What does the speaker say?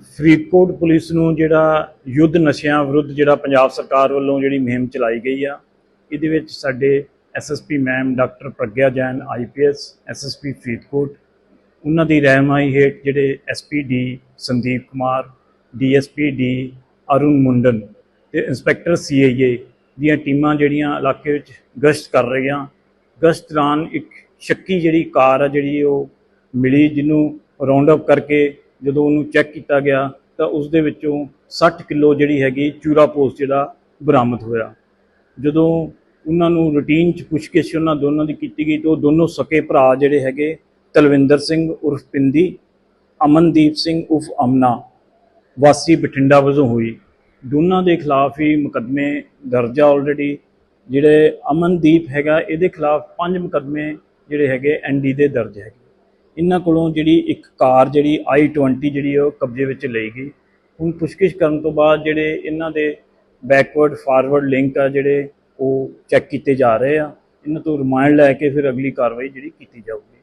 Faridkot police ਨੂੰ ਜਿਹੜਾ ਯੁੱਧ ਨਸ਼ਿਆਂ ਵਿਰੁੱਧ ਜਿਹੜਾ ਪੰਜਾਬ ਸਰਕਾਰ ਵੱਲੋਂ ਜਿਹੜੀ ਮੁਹਿੰਮ ਚਲਾਈ ਗਈ ਆ, ਇਹਦੇ ਵਿੱਚ ਸਾਡੇ SSP ma'am doctor Pragya Jain IPS SSP Faridkot, ਉਹਨਾਂ ਦੀ ਰਹਿਨਮਾਈ ਹੇਠ ਜਿਹੜੇ SPD Sandeep Kumar DSP D Arun Mundan ਤੇ ਇੰਸਪੈਕਟਰ ਸੀਆਈਏ ਦੀਆਂ ਟੀਮਾਂ ਜਿਹੜੀਆਂ ਇਲਾਕੇ ਵਿੱਚ ਗਸ਼ਤ ਕਰ ਰਹੀਆਂ। ਗਸ਼ਤ ਦੌਰਾਨ ਇੱਕ ਸ਼ੱਕੀ ਜਿਹੜੀ ਕਾਰ ਆ ਜਿਹੜੀ ਉਹ ਮਿਲੀ, ਜਿਹਨੂੰ ਰਾਉਂਡ ਅਪ ਕਰਕੇ ਜਦੋਂ ਉਹਨੂੰ ਚੈੱਕ ਕੀਤਾ ਗਿਆ ਤਾਂ ਉਸ ਦੇ ਵਿੱਚੋਂ 60 ਕਿਲੋ ਜਿਹੜੀ ਹੈਗੀ ਚੂਰਾ ਪੋਸਟ ਜਿਹੜਾ ਬਰਾਮਦ ਹੋਇਆ। ਜਦੋਂ ਉਹਨਾਂ ਨੂੰ ਰੂਟੀਨ ਚ ਪੁੱਛਗਿੱਛ ਉਹਨਾਂ ਦੋਨਾਂ ਦੀ ਕੀਤੀ ਗਈ ਤਾਂ ਉਹ ਦੋਨੋਂ ਸਕੇ ਭਰਾ ਜਿਹੜੇ ਹੈਗੇ ਤਲਵਿੰਦਰ ਸਿੰਘ ਉਰਫ ਪਿੰਦੀ, ਅਮਨਦੀਪ ਸਿੰਘ ਉਰਫ ਅਮਨਾ, ਵਾਸੀ ਬਠਿੰਡਾ ਵਜੋਂ ਹੋਈ। ਦੋਨਾਂ ਦੇ ਖਿਲਾਫ ਹੀ ਮੁਕੱਦਮੇ ਦਰਜ ਆ ਆਲਰੇਡੀ ਜਿਹੜੇ ਅਮਨਦੀਪ ਹੈਗਾ, ਇਹਦੇ ਖਿਲਾਫ ਪੰਜ ਮੁਕੱਦਮੇ ਜਿਹੜੇ ਹੈਗੇ ਐਨਡੀ ਦੇ ਦਰਜ ਹੈਗੇ। ਇਹਨਾਂ ਕੋਲੋਂ ਜਿਹੜੀ ਇੱਕ ਕਾਰ ਜਿਹੜੀ i20 ਜਿਹੜੀ ਉਹ ਕਬਜ਼ੇ ਵਿੱਚ ਲਈ ਗਈ। ਹੁਣ ਪੁੱਛਗਿੱਛ ਕਰਨ ਤੋਂ ਬਾਅਦ ਜਿਹੜੇ ਇਹਨਾਂ ਦੇ ਬੈਕਵਰਡ ਫਾਰਵਰਡ ਲਿੰਕ ਆ ਜਿਹੜੇ ਉਹ ਚੈੱਕ ਕੀਤੇ ਜਾ ਰਹੇ ਆ। ਇਹਨਾਂ ਤੋਂ ਰਿਮਾਂਡ ਲੈ ਕੇ ਫਿਰ ਅਗਲੀ ਕਾਰਵਾਈ ਜਿਹੜੀ ਕੀਤੀ ਜਾਊਗੀ।